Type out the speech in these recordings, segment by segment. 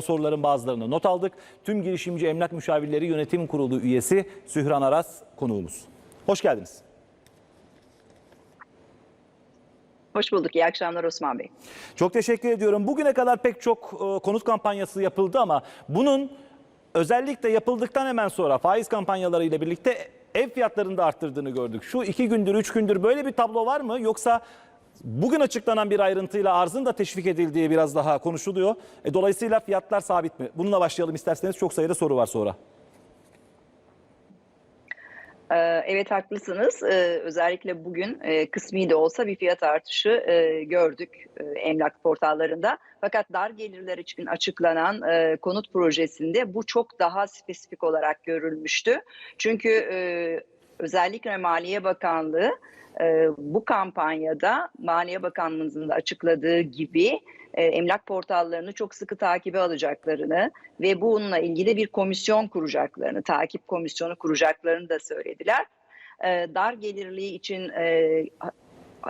Soruların bazılarını not aldık. Tüm girişimci emlak müşavirleri yönetim kurulu üyesi Sühran Aras konuğumuz. Hoş geldiniz. Hoş bulduk. İyi akşamlar Osman Bey. Çok teşekkür ediyorum. Bugüne kadar pek çok e, konut kampanyası yapıldı ama bunun özellikle yapıldıktan hemen sonra faiz kampanyaları ile birlikte ev fiyatlarını da arttırdığını gördük. Şu iki gündür, üç gündür böyle bir tablo var mı? Yoksa bugün açıklanan bir ayrıntıyla arzın da teşvik edildiği biraz daha konuşuluyor. E, dolayısıyla fiyatlar sabit mi? Bununla başlayalım isterseniz. Çok sayıda soru var sonra. Ee, Evet haklısınız. Ee, Özellikle bugün e, kısmi de olsa bir fiyat artışı e, gördük e, emlak portallarında. Fakat dar gelirler için açıklanan konut projesinde bu çok daha spesifik olarak görülmüştü. Çünkü özellikle Maliye Bakanlığı e, bu kampanyada Maliye Bakanlığımızın da açıkladığı gibi e, emlak portallarını çok sıkı takibe alacaklarını ve bununla ilgili bir komisyon kuracaklarını, takip komisyonu kuracaklarını da söylediler. E, dar gelirliği için e,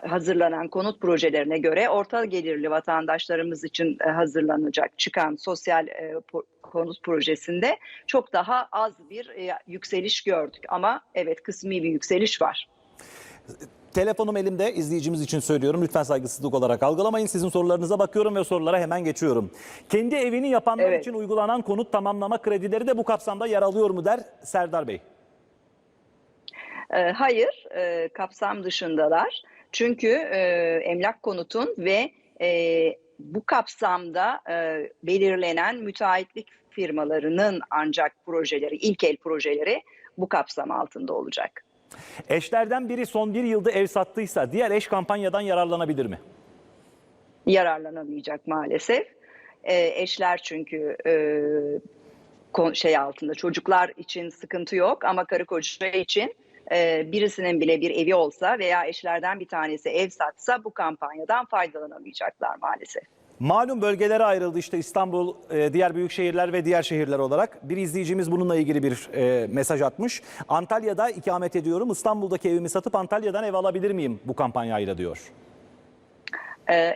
hazırlanan konut projelerine göre orta gelirli vatandaşlarımız için e, hazırlanacak çıkan sosyal e, konut projesinde çok daha az bir e, yükseliş gördük. Ama evet kısmi bir yükseliş var. Telefonum elimde izleyicimiz için söylüyorum. Lütfen saygısızlık olarak algılamayın. Sizin sorularınıza bakıyorum ve sorulara hemen geçiyorum. Kendi evini yapanlar Evet. için uygulanan konut tamamlama kredileri de bu kapsamda yer alıyor mu der Serdar Bey. Hayır, kapsam dışındalar. Çünkü e, emlak konutun ve e, bu kapsamda e, belirlenen müteahhitlik firmalarının ancak projeleri, ilk el projeleri bu kapsam altında olacak. Eşlerden biri son bir yılda ev sattıysa diğer eş kampanyadan yararlanabilir mi? Yararlanamayacak maalesef. E, eşler çünkü e, şey altında çocuklar için sıkıntı yok ama karı koca için e, birisinin bile bir evi olsa veya eşlerden bir tanesi ev satsa bu kampanyadan faydalanamayacaklar maalesef. Malum bölgelere ayrıldı işte İstanbul, e, diğer büyük şehirler ve diğer şehirler olarak. Bir izleyicimiz bununla ilgili bir e, mesaj atmış. Antalya'da ikamet ediyorum. İstanbul'daki evimi satıp Antalya'dan ev alabilir miyim bu kampanyayla diyor.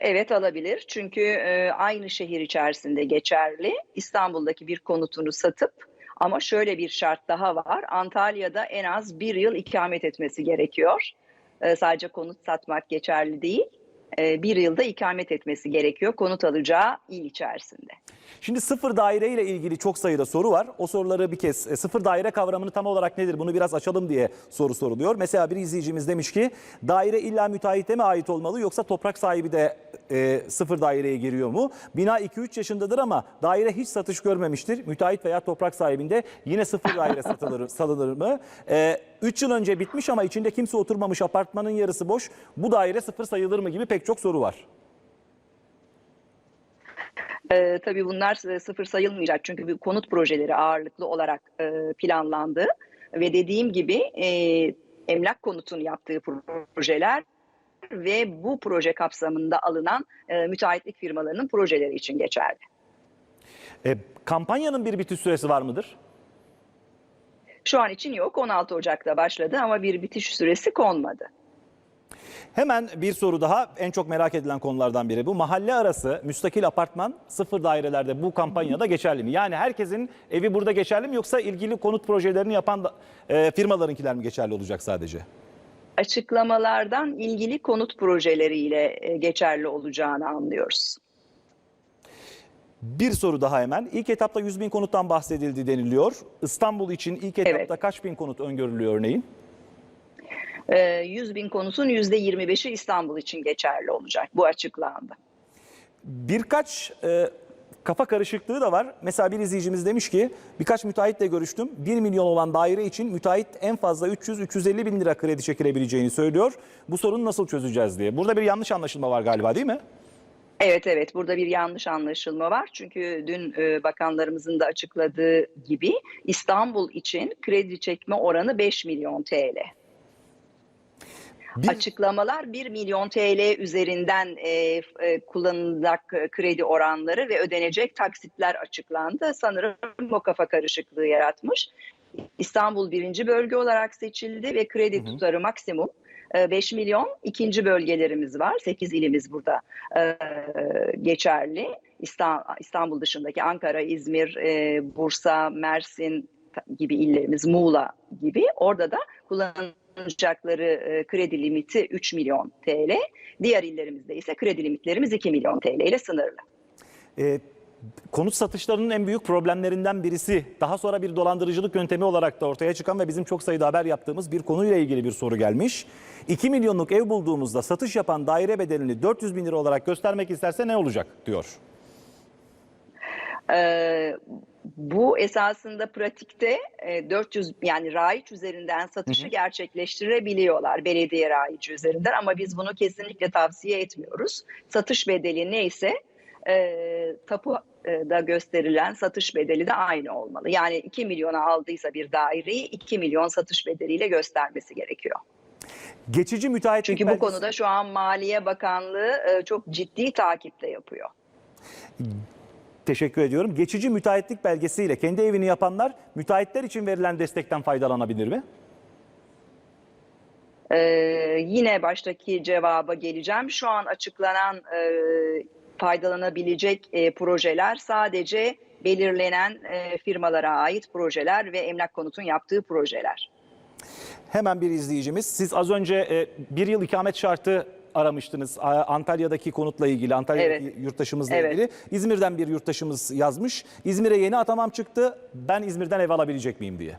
Evet alabilir çünkü aynı şehir içerisinde geçerli. İstanbul'daki bir konutunu satıp ama şöyle bir şart daha var. Antalya'da en az bir yıl ikamet etmesi gerekiyor. Ee, Sadece konut satmak geçerli değil. Ee, Bir yılda ikamet etmesi gerekiyor konut alacağı il içerisinde. Şimdi sıfır daire ile ilgili çok sayıda soru var. O soruları bir kez e, sıfır daire kavramını tam olarak nedir bunu biraz açalım diye soru soruluyor. Mesela bir izleyicimiz demiş ki daire illa müteahhite mi ait olmalı yoksa toprak sahibi de e, sıfır daireye giriyor mu? Bina 2-3 yaşındadır ama daire hiç satış görmemiştir. Müteahhit veya toprak sahibinde yine sıfır daire satılır, salınır mı? 3 yıl önce bitmiş ama içinde kimse oturmamış apartmanın yarısı boş. Bu daire sıfır sayılır mı gibi pek çok soru var. Ee, tabii bunlar e, sıfır sayılmayacak çünkü bir konut projeleri ağırlıklı olarak e, planlandı ve dediğim gibi e, emlak konutun yaptığı projeler ve bu proje kapsamında alınan e, müteahhitlik firmalarının projeleri için geçerli. E, kampanyanın bir bitiş süresi var mıdır? Şu an için yok 16 Ocak'ta başladı ama bir bitiş süresi konmadı. Hemen bir soru daha en çok merak edilen konulardan biri bu. Mahalle arası müstakil apartman sıfır dairelerde bu kampanyada geçerli mi? Yani herkesin evi burada geçerli mi yoksa ilgili konut projelerini yapan da, e, firmalarınkiler mi geçerli olacak sadece? Açıklamalardan ilgili konut projeleriyle e, geçerli olacağını anlıyoruz. Bir soru daha hemen. İlk etapta 100 bin konuttan bahsedildi deniliyor. İstanbul için ilk etapta Evet. kaç bin konut öngörülüyor örneğin? E, 100 bin konutun %25'i İstanbul için geçerli olacak. Bu açıklandı. Birkaç e, kafa karışıklığı da var. Mesela bir izleyicimiz demiş ki birkaç müteahhitle görüştüm. 1 milyon olan daire için müteahhit en fazla 300-350 bin lira kredi çekilebileceğini söylüyor. Bu sorunu nasıl çözeceğiz diye. Burada bir yanlış anlaşılma var galiba değil mi? Evet evet burada bir yanlış anlaşılma var. Çünkü dün e, bakanlarımızın da açıkladığı gibi İstanbul için kredi çekme oranı 5 milyon TL. Bir- Açıklamalar 1 milyon TL üzerinden e, e, kullanılacak kredi oranları ve ödenecek taksitler açıklandı. Sanırım o kafa karışıklığı yaratmış. İstanbul birinci bölge olarak seçildi ve kredi tutarı maksimum 5 milyon. İkinci bölgelerimiz var. 8 ilimiz burada e, geçerli. İsta- İstanbul dışındaki Ankara, İzmir, e, Bursa, Mersin gibi illerimiz, Muğla gibi orada da kullanacakları e, kredi limiti 3 milyon TL. Diğer illerimizde ise kredi limitlerimiz 2 milyon TL ile sınırlı. E, konut satışlarının en büyük problemlerinden birisi daha sonra bir dolandırıcılık yöntemi olarak da ortaya çıkan ve bizim çok sayıda haber yaptığımız bir konuyla ilgili bir soru gelmiş. 2 milyonluk ev bulduğumuzda satış yapan daire bedelini 400 bin lira olarak göstermek isterse ne olacak diyor. Ee, bu esasında pratikte e, 400 yani raiç üzerinden satışı gerçekleştirebiliyorlar belediye raici üzerinden ama biz bunu kesinlikle tavsiye etmiyoruz. Satış bedeli neyse e, tapuda gösterilen satış bedeli de aynı olmalı. Yani 2 milyona aldıysa bir daireyi 2 milyon satış bedeliyle göstermesi gerekiyor. Geçici müteahhitlik Çünkü bu belgesi- konuda şu an Maliye Bakanlığı e, çok ciddi takipte yapıyor. Teşekkür ediyorum. Geçici müteahhitlik belgesiyle kendi evini yapanlar müteahhitler için verilen destekten faydalanabilir mi? Ee, yine baştaki cevaba geleceğim. Şu an açıklanan e, faydalanabilecek e, projeler sadece belirlenen e, firmalara ait projeler ve emlak konutun yaptığı projeler. Hemen bir izleyicimiz. Siz az önce e, bir yıl ikamet şartı aramıştınız. Antalya'daki konutla ilgili, Antalya'daki Evet. yurttaşımızla Evet. ilgili. İzmir'den bir yurttaşımız yazmış. İzmir'e yeni atamam çıktı. Ben İzmir'den ev alabilecek miyim diye.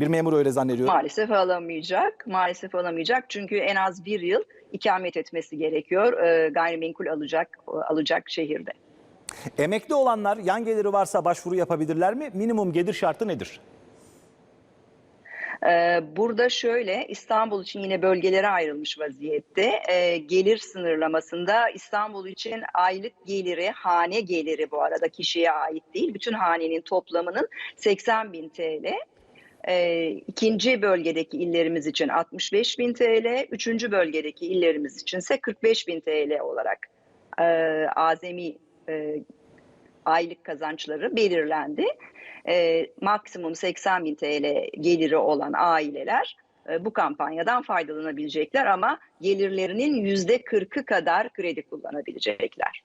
Bir memur öyle zannediyor. Maalesef alamayacak. Maalesef alamayacak. Çünkü en az bir yıl ikamet etmesi gerekiyor. e, gayrimenkul alacak alacak şehirde. Emekli olanlar yan geliri varsa başvuru yapabilirler mi? Minimum gelir şartı nedir? Ee, Burada şöyle İstanbul için yine bölgelere ayrılmış vaziyette. Ee, gelir sınırlamasında İstanbul için aylık geliri, hane geliri bu arada kişiye ait değil. Bütün hanenin toplamının 80 bin TL. Ee, ikinci bölgedeki illerimiz için 65 bin TL. Üçüncü bölgedeki illerimiz için ise 45 bin TL olarak e, azami e, aylık kazançları belirlendi. E, maksimum 80 bin TL geliri olan aileler e, bu kampanyadan faydalanabilecekler ama gelirlerinin yüzde 40'ı kadar kredi kullanabilecekler.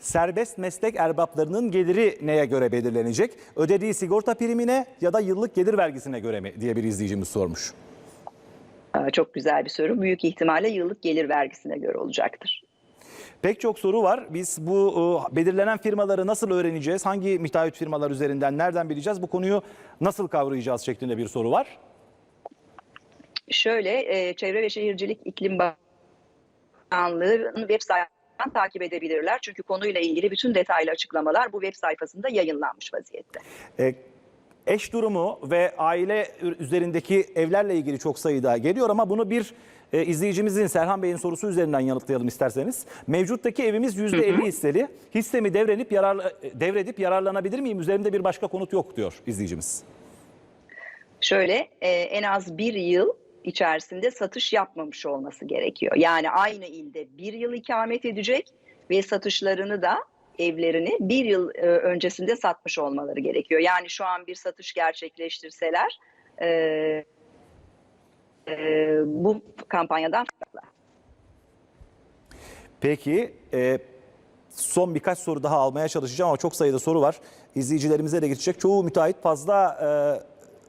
Serbest meslek erbaplarının geliri neye göre belirlenecek? Ödediği sigorta primine ya da yıllık gelir vergisine göre mi diye bir izleyicimiz sormuş. Çok güzel bir soru. Büyük ihtimalle yıllık gelir vergisine göre olacaktır. Pek çok soru var. Biz bu e, belirlenen firmaları nasıl öğreneceğiz? Hangi müteahhit firmalar üzerinden nereden bileceğiz? Bu konuyu nasıl kavrayacağız şeklinde bir soru var. Şöyle e, Çevre ve Şehircilik İklim Bakanlığı'nın web sayfasından takip edebilirler. Çünkü konuyla ilgili bütün detaylı açıklamalar bu web sayfasında yayınlanmış vaziyette. E, eş durumu ve aile üzerindeki evlerle ilgili çok sayıda geliyor ama bunu bir e, izleyicimizin Serhan Bey'in sorusu üzerinden yanıtlayalım isterseniz. Mevcuttaki evimiz %50 hisseli. Hissemi devrenip yarar, devredip yararlanabilir miyim? Üzerimde bir başka konut yok diyor izleyicimiz. Şöyle e, en az bir yıl içerisinde satış yapmamış olması gerekiyor. Yani aynı ilde bir yıl ikamet edecek ve satışlarını da evlerini bir yıl e, öncesinde satmış olmaları gerekiyor. Yani şu an bir satış gerçekleştirseler e, e, bu kampanyadan farklı. Peki e, son birkaç soru daha almaya çalışacağım ama çok sayıda soru var. İzleyicilerimize de geçecek. Çoğu müteahhit fazla e,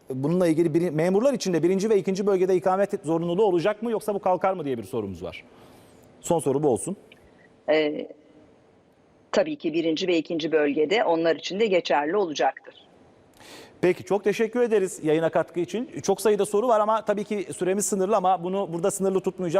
bununla ilgili bir, memurlar için de birinci ve ikinci bölgede ikamet zorunluluğu olacak mı yoksa bu kalkar mı diye bir sorumuz var. Son soru bu olsun. E, tabii ki birinci ve ikinci bölgede onlar için de geçerli olacaktır. Peki çok teşekkür ederiz yayına katkı için. Çok sayıda soru var ama tabii ki süremiz sınırlı ama bunu burada sınırlı tutmayacağız.